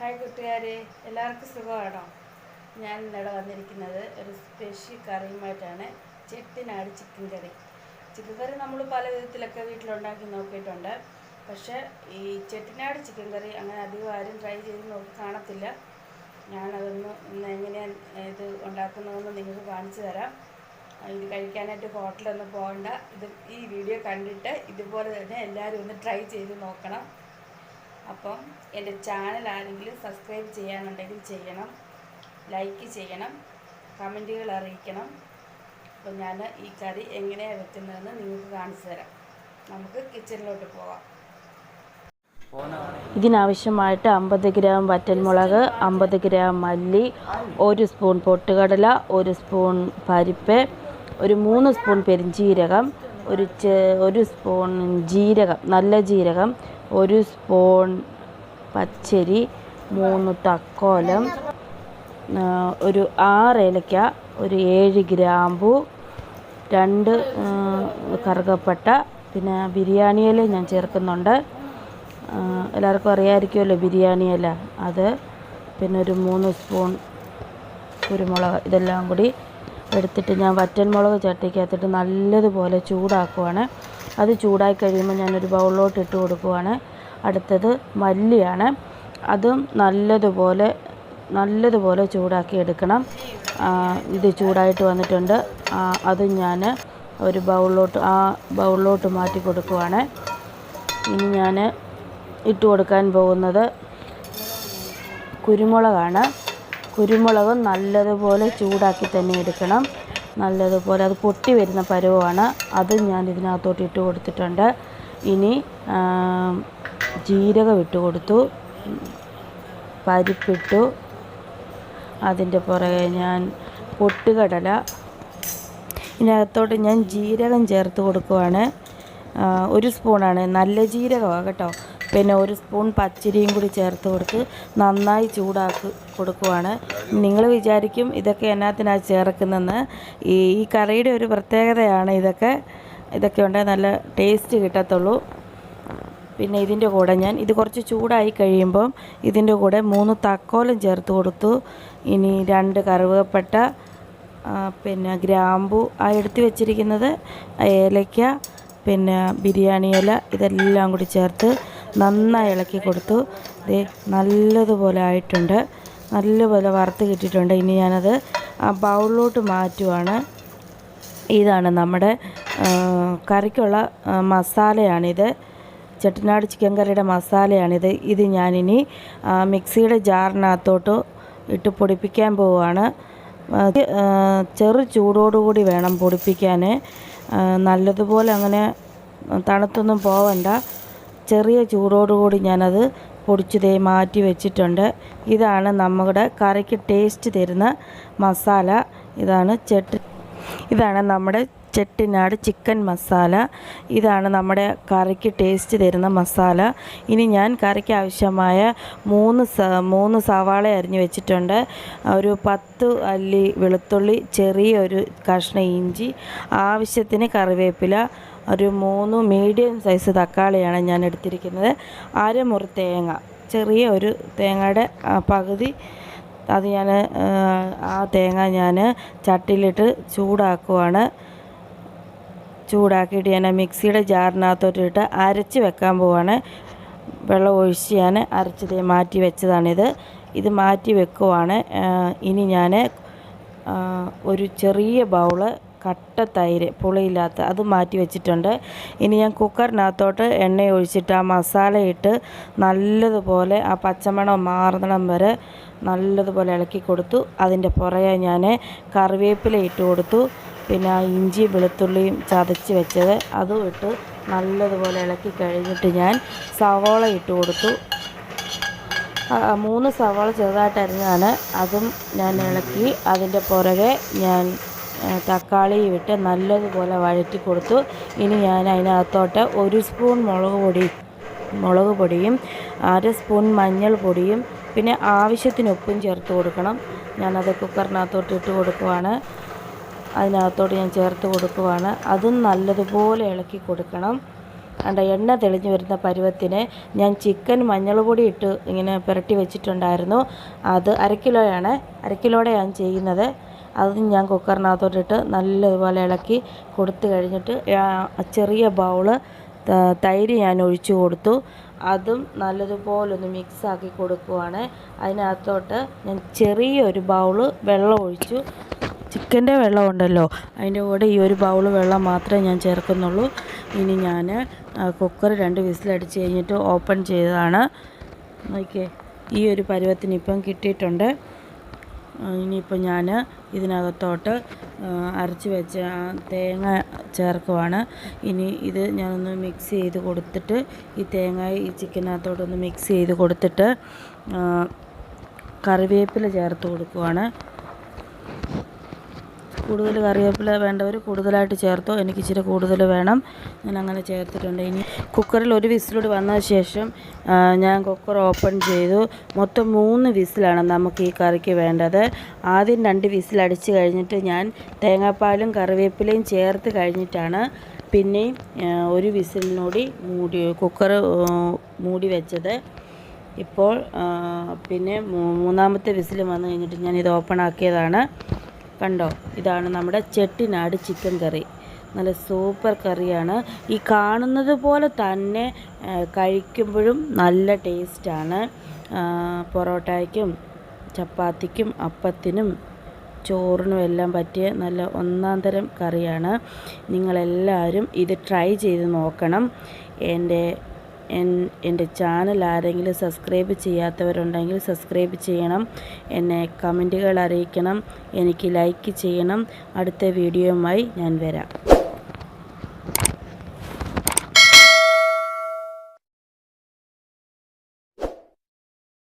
Hi കൂട്ടുകാരെ എല്ലാവർക്കും സുഖമാണോ? ഞാൻ ഇന്നിവിടെ വന്നിരിക്കുന്നത് ഒരു special കറിയുമായിട്ടാണ് Chettinad chicken curry. Chicken curry നമ്മൾ പല വിധത്തിലൊക്കെ വീട്ടിലുണ്ടാക്കി നോക്കിയിട്ടുണ്ട്. പക്ഷേ ഈ ചെട്ടിനാട് ചിക്കൻ കറി അങ്ങനെ അധികം ആരും ട്രൈ ചെയ്ത് നോക്കി കാണത്തില്ല. ഞാനതൊന്ന് ഇന്ന് എങ്ങനെയാണ് ഇത് ഉണ്ടാക്കുന്നതെന്ന് നിങ്ങൾക്ക് കാണിച്ചു തരാം. ഇത് കഴിക്കാനായിട്ട് ഹോട്ടലൊന്നും പോകണ്ട. ഇത് ഈ വീഡിയോ കണ്ടിട്ട് ഇതുപോലെ തന്നെ എല്ലാവരും ഒന്ന് ട്രൈ ചെയ്ത് നോക്കണം. അപ്പം എന്റെ ചാനൽ ആരെങ്കിലും സബ്സ്ക്രൈബ് ചെയ്യാനുണ്ടെങ്കിൽ ചെയ്യണം ലൈക്ക് ചെയ്യണം കമന്റുകൾ അറിയിക്കണം. അപ്പം ഞാൻ ഈ കറി എങ്ങനെയാണ് വെക്കുന്നതെന്ന് നിങ്ങൾക്ക് കാണിച്ചു തരാം. നമുക്ക് കിച്ചണിലോട്ട് പോവാം. ഇതിനാവശ്യമായിട്ട് അമ്പത് ഗ്രാം വറ്റൽമുളക് അമ്പത് ഗ്രാം മല്ലി ഒരു സ്പൂൺ പൊട്ടുകടല ഒരു സ്പൂൺ പരിപ്പ് ഒരു മൂന്ന് സ്പൂൺ പെരിഞ്ജീരകം ഒരു ഒരു സ്പൂൺ ജീരകം നല്ല ജീരകം ഒരു സ്പൂൺ പച്ചരി മൂന്ന് തക്കോലം ഒരു ആറ് ഏലക്ക ഒരു ഏഴ് ഗ്രാമ്പു രണ്ട് കറുകപ്പട്ട പിന്നെ ബിരിയാണി ഞാൻ ചേർക്കുന്നുണ്ട്. എല്ലാവർക്കും അറിയാമായിരിക്കുമല്ലോ ബിരിയാണി ഇല അത്. പിന്നെ ഒരു മൂന്ന് സ്പൂൺ കുരുമുളക് ഇതെല്ലാം കൂടി എടുത്തിട്ട് ഞാൻ വറ്റൽമുളക് ചട്ടിക്കകത്തിട്ട് നല്ലതുപോലെ ചൂടാക്കുവാണ്. അത് ചൂടായി കഴിയുമ്പോൾ ഞാനൊരു ബൗളിലോട്ട് ഇട്ട് കൊടുക്കുവാണ്. അടുത്തത് മല്ലിയാണ്. അതും നല്ലതുപോലെ നല്ലതുപോലെ ചൂടാക്കി എടുക്കണം. ഇത് ചൂടായിട്ട് വന്നിട്ടുണ്ട്. അതും ഞാൻ ഒരു ബൗളിലോട്ട് ആ ബൗളിലോട്ട് മാറ്റി കൊടുക്കുവാണ്. ഇനി ഞാൻ ഇട്ട് കൊടുക്കാൻ പോകുന്നത് കുരുമുളകാണ്. കുരുമുളക് നല്ലതുപോലെ ചൂടാക്കി തന്നെ എടുക്കണം. നല്ലതുപോലെ അത് പൊട്ടി വരുന്ന പരുവമാണ് അത് ഞാൻ ഇതിനകത്തോട്ട് ഇട്ട് കൊടുത്തിട്ടുണ്ട്. ഇനി ജീരകം ഇട്ട് കൊടുത്തു. പരിപ്പിട്ടു. അതിന്റെ പുറകെ ഞാൻ പൊട്ടുകടല. ഇതിനകത്തോട്ട് ഞാൻ ജീരകം ചേർത്ത് കൊടുക്കുവാണ്. ഒരു സ്പൂണാണ്. നല്ല ജീരകമാണ് കേട്ടോ. പിന്നെ ഒരു സ്പൂൺ പച്ചരിയും കൂടി ചേർത്ത് കൊടുത്ത് നന്നായി ചൂടാക്കി കൊടുക്കുവാണ്. നിങ്ങൾ വിചാരിക്കും ഇതൊക്കെ എന്നാത്തിനാണ് ചേർക്കുന്നതെന്ന്. ഈ ഈ കറിയുടെ ഒരു പ്രത്യേകതയാണ് ഇതൊക്കെ. ഇതൊക്കെ ഉണ്ടെങ്കിൽ നല്ല ടേസ്റ്റ് കിട്ടത്തുള്ളൂ. പിന്നെ ഇതിന്റെ കൂടെ ഞാൻ ഇത് കുറച്ച് ചൂടായി കഴിയുമ്പം ഇതിന്റെ കൂടെ മൂന്ന് തക്കോലം ചേർത്ത് കൊടുത്തു. ഇനി രണ്ട് കറുവപ്പട്ട പിന്നെ ഗ്രാമ്പു ആ എടുത്ത് വെച്ചിരിക്കുന്നത് ഏലയ്ക്ക പിന്നെ ബിരിയാണി ഇല ഇതെല്ലാം കൂടി ചേർത്ത് നന്നായി ഇളക്കി കൊടുത്തു. ദേ നല്ലതുപോലെ ആയിട്ടുണ്ട്. നല്ലപോലെ വറുത്ത് കിട്ടിയിട്ടുണ്ട്. ഇനി ഞാനത് ബൗളിലോട്ട് മാറ്റുവാണ്. ഇതാണ് നമ്മുടെ കറിക്കുള്ള മസാലയാണിത്. ചെട്ടനാട് ചിക്കൻ കറിയുടെ മസാലയാണിത്. ഇത് ഞാനിനി മിക്സിയുടെ ജാറിനകത്തോട്ട് ഇട്ട് പൊടിപ്പിക്കാൻ പോവുകയാണ്. ചെറു ചൂടോടുകൂടി വേണം പൊടിപ്പിക്കാൻ നല്ലതുപോലെ അങ്ങനെ തണുത്തൊന്നും പോവണ്ട. ചെറിയ ചൂടോടുകൂടി ഞാനത് പൊടിച്ചതേ മാറ്റി വെച്ചിട്ടുണ്ട്. ഇതാണ് നമ്മുടെ കറിക്ക് ടേസ്റ്റ് തരുന്ന മസാല. ഇതാണ് ചെട്ടി ഇതാണ് നമ്മുടെ ചെട്ടിനാട് ചിക്കൻ മസാല. ഇതാണ് നമ്മുടെ കറിക്ക് ടേസ്റ്റ് തരുന്ന മസാല. ഇനി ഞാൻ കറിക്ക് ആവശ്യമായ മൂന്ന് മൂന്ന് സവാള അരിഞ്ഞു വെച്ചിട്ടുണ്ട്. ഒരു പത്ത് അല്ലി വെളുത്തുള്ളി ചെറിയൊരു കഷ്ണ ഇഞ്ചി ആവശ്യത്തിന് കറിവേപ്പില ഒരു മൂന്ന് മീഡിയം സൈസ് തക്കാളിയാണ് ഞാൻ എടുത്തിരിക്കുന്നത്. അരമുറി തേങ്ങ. ചെറിയ ഒരു തേങ്ങയുടെ പകുതി അത് ഞാൻ ആ തേങ്ങ ഞാൻ ചട്ടിയിലിട്ട് ചൂടാക്കുവാണ്. ചൂടാക്കിയിട്ട് ഞാൻ മിക്സിയുടെ ജാറിനകത്തോട്ടിട്ട് അരച്ച് വെക്കാൻ പോവാണ്. വെള്ളം ഒഴിച്ച് ഞാൻ അരച്ചത് മാറ്റി വെച്ചതാണിത്. ഇത് മാറ്റി വെക്കുവാണ്. ഇനി ഞാൻ ഒരു ചെറിയ ബൗൾ കട്ട തൈര് പുളിയില്ലാത്ത അത് മാറ്റി വെച്ചിട്ടുണ്ട്. ഇനി ഞാൻ കുക്കറിനകത്തോട്ട് എണ്ണ ഒഴിച്ചിട്ട് ആ മസാല ഇട്ട് നല്ലതുപോലെ ആ പച്ചമണം മാറുന്നിടം വരെ നല്ലതുപോലെ ഇളക്കി കൊടുത്തു. അതിന്റെ പുറകെ ഞാൻ കറിവേപ്പില ഇട്ട് കൊടുത്തു. പിന്നെ ആ ഇഞ്ചി വെളുത്തുള്ളിയും ചതച്ച് വെച്ചത് അതും ഇട്ട് നല്ലതുപോലെ ഇളക്കി കഴിഞ്ഞിട്ട് ഞാൻ സവോള ഇട്ട് കൊടുത്തു. മൂന്ന് സവോള ചെറുതായിട്ട് അരിഞ്ഞാണ് അതും ഞാൻ ഇളക്കി. അതിന്റെ പുറകെ ഞാൻ ആ, തക്കാളിയും ഇട്ട് നല്ലതുപോലെ വഴറ്റി കൊടുത്തു. ഇനി ഞാൻ അതിനകത്തോട്ട് ഒരു സ്പൂൺ മുളക് പൊടി മുളക് പൊടിയും അര സ്പൂൺ മഞ്ഞൾ പൊടിയും പിന്നെ ആവശ്യത്തിന് ഉപ്പും ചേർത്ത് കൊടുക്കണം. ഞാനത് കുക്കറിനകത്തോട്ട് ഇട്ട് കൊടുക്കുവാണ്. അതിനകത്തോട്ട് ഞാൻ ചേർത്ത് കൊടുക്കുവാണ്. അതും നല്ലതുപോലെ ഇളക്കി കൊടുക്കണം. കണ്ട എണ്ണ തെളിഞ്ഞു വരുന്ന പരുവത്തിന് ഞാൻ ചിക്കൻ മഞ്ഞൾ പൊടി ഇട്ട് ഇങ്ങനെ പുരട്ടി വെച്ചിട്ടുണ്ടായിരുന്നു. അത് അര കിലോയാണ് ഞാൻ ചെയ്യുന്നത്. അത് ഞാൻ കുക്കറിനകത്തോട്ടിട്ട് നല്ലതുപോലെ ഇളക്കി കൊടുത്തു കഴിഞ്ഞിട്ട് ചെറിയ ബൗൾ തൈര് ഞാൻ ഒഴിച്ചു കൊടുത്തു. അതും നല്ലതുപോലെ ഒന്ന് മിക്സാക്കി കൊടുക്കുവാണ്. അതിനകത്തോട്ട് ഞാൻ ചെറിയൊരു ബൗൾ വെള്ളം ഒഴിച്ചു. ചിക്കന്റെ വെള്ളം ഉണ്ടല്ലോ അതിന്റെ കൂടെ ഈ ഒരു ബൗൾ വെള്ളം മാത്രമേ ഞാൻ ചേർക്കുന്നുള്ളൂ. ഇനി ഞാൻ കുക്കർ രണ്ട് വിസിലടിച്ച് കഴിഞ്ഞിട്ട് ഓപ്പൺ ചെയ്തതാണ്. നോക്കിയേ ഈ ഒരു പരുവത്തിന് ഇപ്പം കിട്ടിയിട്ടുണ്ട്. ഇനിയിപ്പോൾ ഞാൻ ഇതിനകത്തോട്ട് അരച്ച് വെച്ച തേങ്ങ ചേർക്കുവാണ്. ഇനി ഇത് ഞാനൊന്ന് മിക്സ് ചെയ്ത് കൊടുത്തിട്ട് ഈ തേങ്ങ ഈ ചിക്കനകത്തോട്ടൊന്ന് മിക്സ് ചെയ്ത് കൊടുത്തിട്ട് കറിവേപ്പില ചേർത്ത് കൊടുക്കുവാണ്. കൂടുതൽ കറിവേപ്പില വേണ്ടവർ കൂടുതലായിട്ട് ചേർത്തോ. എനിക്ക് ഇച്ചിരി കൂടുതൽ വേണം. ഞാൻ അങ്ങനെ ചേർത്തിട്ടുണ്ട്. ഇനി കുക്കറിൽ ഒരു വിസിലൂടെ വന്ന ശേഷം ഞാൻ കുക്കർ ഓപ്പൺ ചെയ്തു. മൊത്തം മൂന്ന് വിസിലാണ് നമുക്ക് ഈ കറിക്ക് വേണ്ടത്. ആദ്യം രണ്ട് വിസിൽ അടിച്ച് കഴിഞ്ഞിട്ട് ഞാൻ തേങ്ങാപ്പാലും കറിവേപ്പിലയും ചേർത്ത് കഴിഞ്ഞിട്ടാണ് പിന്നെയും ഒരു വിസിലിനൂടി മൂടി കുക്കർ മൂടി വെച്ചത്. ഇപ്പോൾ പിന്നെ മൂന്നാമത്തെ വിസിൽ വന്നു കഴിഞ്ഞിട്ട് ഞാൻ ഇത് ഓപ്പൺ ആക്കിയതാണ്. കണ്ടോ? ഇതാണ് നമ്മുടെ ചെട്ടിനാട് ചിക്കൻ കറി. നല്ല സൂപ്പർ കറിയാണ്. ഈ കാണുന്നത് പോലെ തന്നെ കഴിക്കുമ്പോഴും നല്ല ടേസ്റ്റാണ് പൊറോട്ടയ്ക്കും ചപ്പാത്തിക്കും അപ്പത്തിനും ചോറിനും എല്ലാം പറ്റിയ നല്ല ഒന്നാം തരം കറിയാണ്. നിങ്ങളെല്ലാവരും ഇത് ട്രൈ ചെയ്ത് നോക്കണം. എന്റെ എൻ- എന്റെ ചാനൽ ആരെങ്കിലും സബ്സ്ക്രൈബ് ചെയ്യാത്തവരുണ്ടെങ്കിൽ സബ്സ്ക്രൈബ് ചെയ്യണം. എന്നെ കമന്റുകൾ അറിയിക്കണം. എനിക്ക് ലൈക്ക് ചെയ്യണം. അടുത്ത വീഡിയോയുമായി ഞാൻ വരാം.